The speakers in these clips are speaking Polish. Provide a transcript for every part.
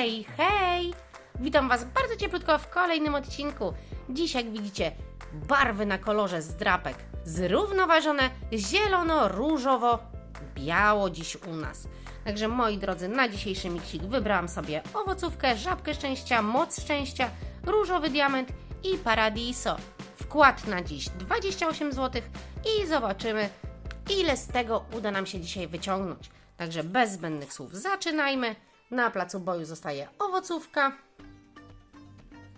Hej, hej! Witam Was bardzo cieplutko w kolejnym odcinku. Dziś, jak widzicie, barwy na kolorze zdrapek zrównoważone zielono-różowo-biało dziś u nas. Także moi drodzy, na dzisiejszy miksik wybrałam sobie owocówkę, żabkę szczęścia, moc szczęścia, różowy diament i paradiso. Wkład na dziś 28 zł i zobaczymy, ile z tego uda nam się dzisiaj wyciągnąć. Także bez zbędnych słów zaczynajmy. Na placu boju zostaje owocówka,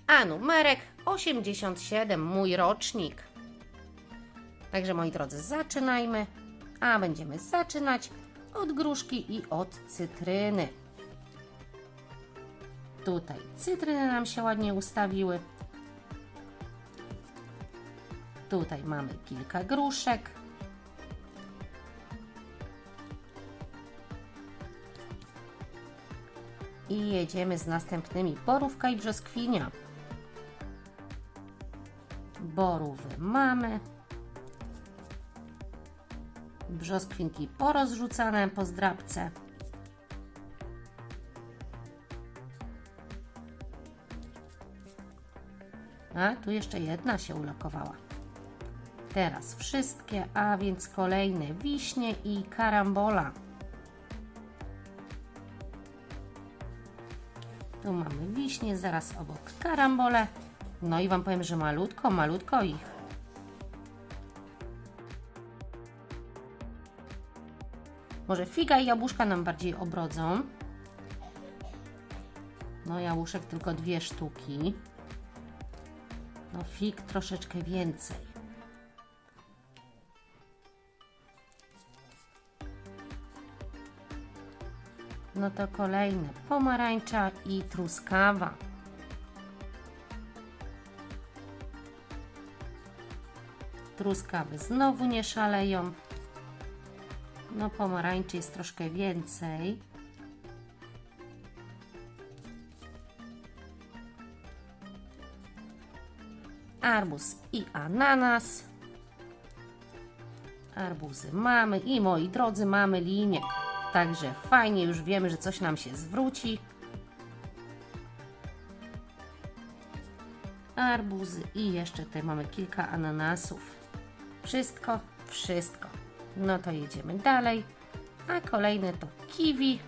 a numerek 87, mój rocznik. Także moi drodzy, zaczynajmy, a będziemy zaczynać od gruszki i od cytryny. Tutaj cytryny nam się ładnie ustawiły. Tutaj mamy kilka gruszek. I jedziemy z następnymi. Borówka i brzoskwinia. Borówy mamy. Brzoskwinki porozrzucane po zdrabce. A tu jeszcze jedna się ulokowała. Teraz wszystkie, a więc kolejne wiśnie i karambola. Tu mamy wiśnie, zaraz obok karambole. No i Wam powiem, że malutko, malutko ich. Może figa i jabłuszka nam bardziej obrodzą. No jabłuszek tylko dwie sztuki. No fig troszeczkę więcej. No to kolejne pomarańcza i truskawa. Truskawy znowu nie szaleją. No pomarańczy jest troszkę więcej. Arbuz i ananas. Arbuzy mamy i moi drodzy mamy linię. Także fajnie, już wiemy, że coś nam się zwróci. Arbuzy i jeszcze tutaj mamy kilka ananasów. Wszystko, wszystko. No to jedziemy dalej. A kolejne to kiwi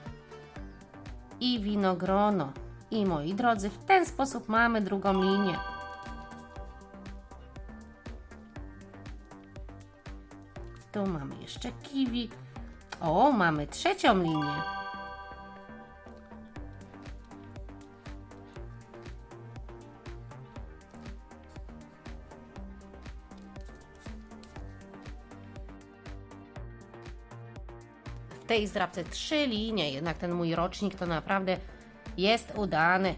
i winogrono. I moi drodzy, w ten sposób mamy drugą linię. Tu mamy jeszcze kiwi. O, mamy trzecią linię. W tej zdrabce trzy linie, jednak ten mój rocznik to naprawdę jest udany.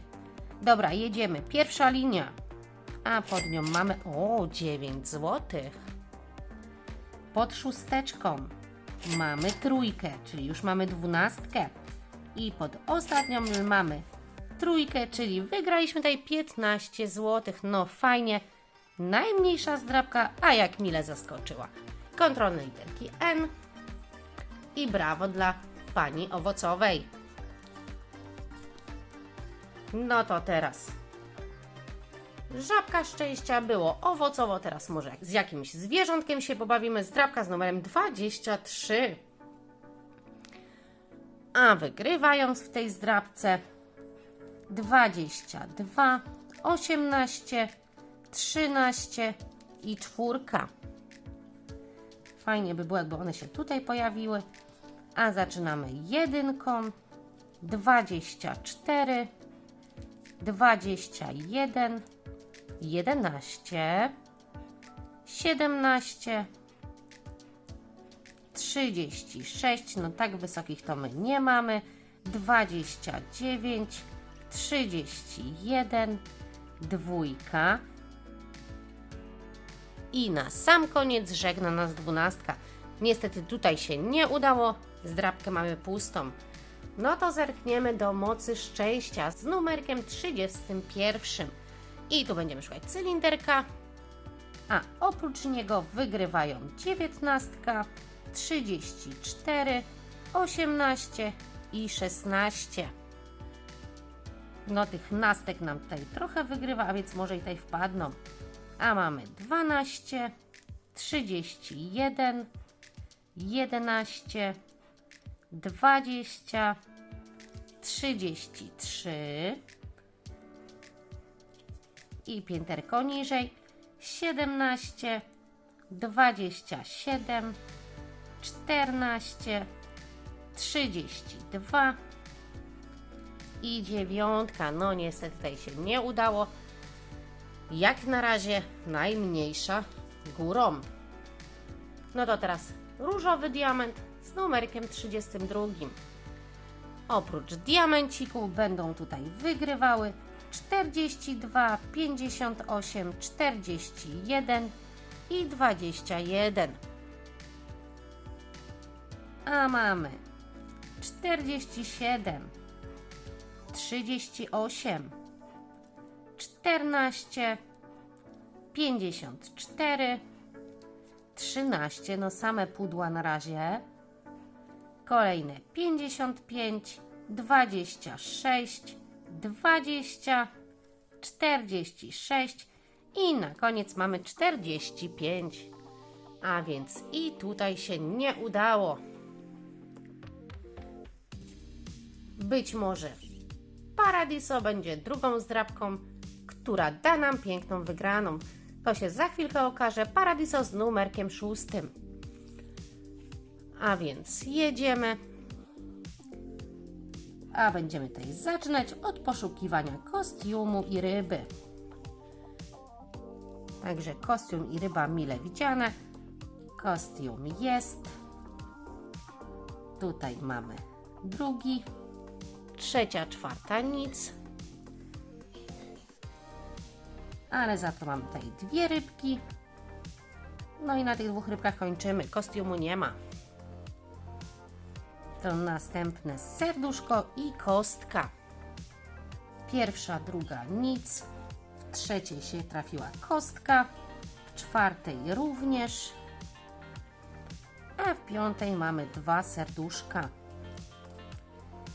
Dobra, jedziemy. Pierwsza linia, a pod nią mamy o 9 złotych. Pod szósteczką mamy trójkę, czyli już mamy dwunastkę. I pod ostatnią mamy trójkę, czyli wygraliśmy tutaj 15 zł. No fajnie. Najmniejsza zdrabka, a jak mile zaskoczyła. Kontrolne literki N. I brawo dla pani owocowej. No to teraz. Żabka szczęścia było owocowo, teraz może z jakimś zwierzątkiem się pobawimy. Zdrabka z numerem 23. A wygrywając w tej zdrabce 22, 18, 13 i czwórka. Fajnie by było, jakby one się tutaj pojawiły. A zaczynamy jedynką, 24, 21, 11, 17, 36, no tak wysokich to my nie mamy, 29, 31, dwójka i na sam koniec żegna nas dwunastka. Niestety tutaj się nie udało, zdrabkę mamy pustą. No to zerkniemy do mocy szczęścia z numerkiem 31. I tu będziemy szukać cylinderka, a oprócz niego wygrywają 19, 34, 18 i 16. No tych nastek nam tutaj trochę wygrywa, a więc może i tutaj wpadną. A mamy 12, 31, 11, 20, 33 i pięterko niżej 17, 27, 14, 32 i dziewiątka. No niestety tutaj się nie udało. Jak na razie najmniejsza górą. No to teraz różowy diament z numerkiem 32. Oprócz diamencików będą tutaj wygrywały 42, 58, 41 i 21. A mamy 47, 38, 14, 54, 13, no same pudła na razie. Kolejne 55, 26, 20, 46 i na koniec mamy 45. A więc i tutaj się nie udało. Być może Paradiso będzie drugą zdrabką, która da nam piękną wygraną. To się za chwilkę okaże. Paradiso z numerkiem szóstym. A więc jedziemy. A będziemy tutaj zaczynać od poszukiwania kostiumu i ryby. Także kostium i ryba mile widziane. Kostium jest. Tutaj mamy drugi. Trzecia, czwarta nic. Ale za to mamy tutaj dwie rybki. No i na tych dwóch rybkach kończymy. Kostiumu nie ma. To następne serduszko i kostka. Pierwsza, druga nic. W trzeciej się trafiła kostka. W czwartej również. A w piątej mamy dwa serduszka.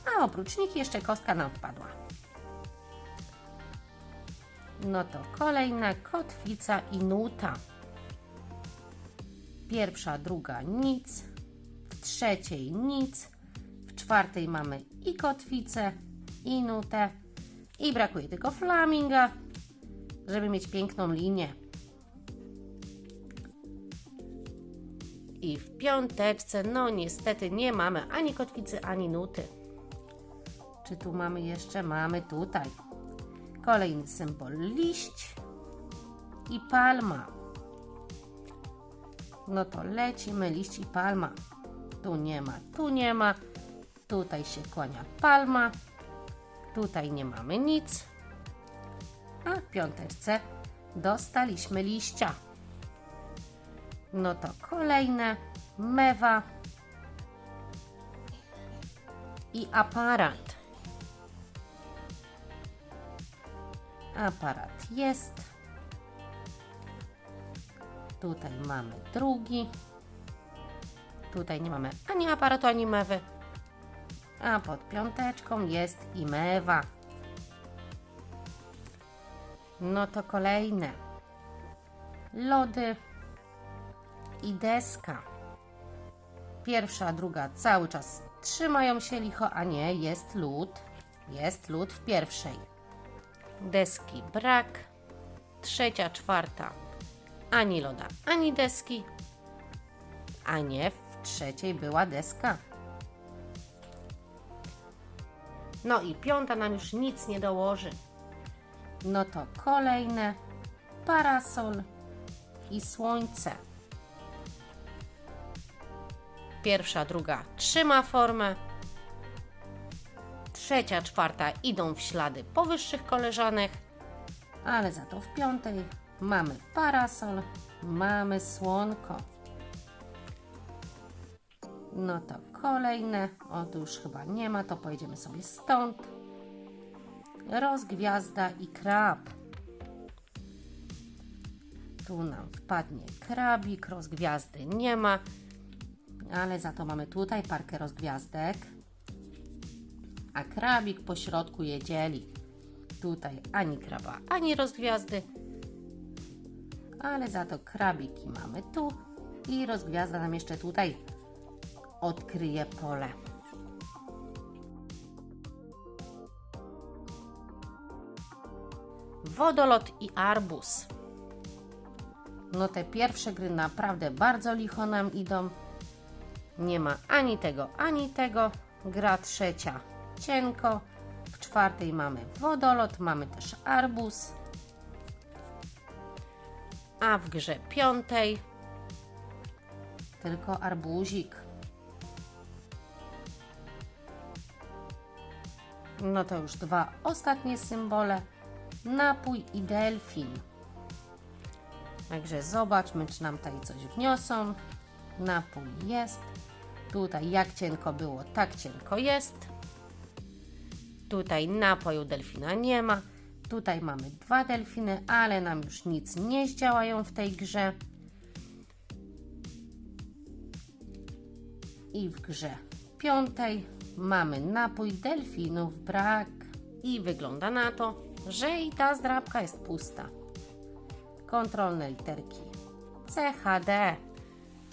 A oprócz nich jeszcze kostka nam wpadła. No to kolejna kotwica i nuta. Pierwsza, druga nic. W trzeciej nic. Czwartej mamy i kotwicę, i nutę. I brakuje tylko flaminga, żeby mieć piękną linię. I w piąteczce, no niestety nie mamy ani kotwicy, ani nuty. Czy tu mamy jeszcze? Mamy tutaj. Kolejny symbol liść i palma. No to lecimy liść i palma. Tu nie ma, tu nie ma. Tutaj się kłania palma. Tutaj nie mamy nic. A w piąteczce dostaliśmy liścia. No to kolejne mewa i aparat. Aparat jest. Tutaj mamy drugi. Tutaj nie mamy ani aparatu, ani mewy. A pod piąteczką jest i mewa. No to kolejne. Lody i deska. Pierwsza, druga cały czas trzymają się licho, a nie, jest lód. Jest lód w pierwszej. Deski brak. Trzecia, czwarta ani loda, ani deski. A nie, w trzeciej była deska. No i piąta nam już nic nie dołoży. No to kolejne parasol i słońce. Pierwsza, druga trzyma formę. Trzecia, czwarta idą w ślady powyższych koleżanek, ale za to w piątej mamy parasol, mamy słonko. No to kolejne, o tu już chyba nie ma, to pojedziemy sobie stąd. Rozgwiazda i krab. Tu nam wpadnie krabik, rozgwiazdy nie ma, ale za to mamy tutaj parkę rozgwiazdek, a krabik po środku je dzieli. Tutaj ani kraba, ani rozgwiazdy. Ale za to krabiki mamy tu i rozgwiazda nam jeszcze tutaj odkryje pole. Wodolot i arbuz. No te pierwsze gry naprawdę bardzo licho nam idą. Nie ma ani tego, ani tego. Gra trzecia cienko. W czwartej mamy wodolot, mamy też arbuz. A w grze piątej tylko arbuzik. No to już dwa ostatnie symbole. Napój i delfin. Także zobaczmy, czy nam tutaj coś wniosą. Napój jest. Tutaj jak cienko było, tak cienko jest. Tutaj napoju delfina nie ma. Tutaj mamy dwa delfiny, ale nam już nic nie zdziałają w tej grze. I w grze piątej mamy napój delfinów brak. I wygląda na to, że i ta zdrabka jest pusta. Kontrolne literki C, H, D,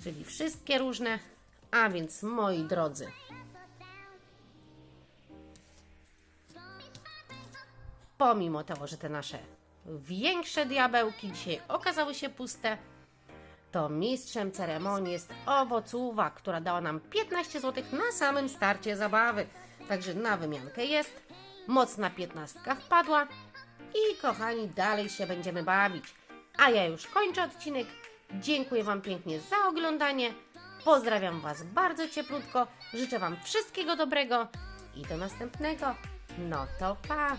czyli wszystkie różne. A więc moi drodzy, pomimo tego, że te nasze większe diabełki dzisiaj okazały się puste, to mistrzem ceremonii jest owocuwa, która dała nam 15 zł na samym starcie zabawy. Także na wymiankę jest. Mocna piętnastka wpadła. I kochani, dalej się będziemy bawić. A ja już kończę odcinek. Dziękuję Wam pięknie za oglądanie. Pozdrawiam Was bardzo cieplutko. Życzę Wam wszystkiego dobrego i do następnego. No to pa!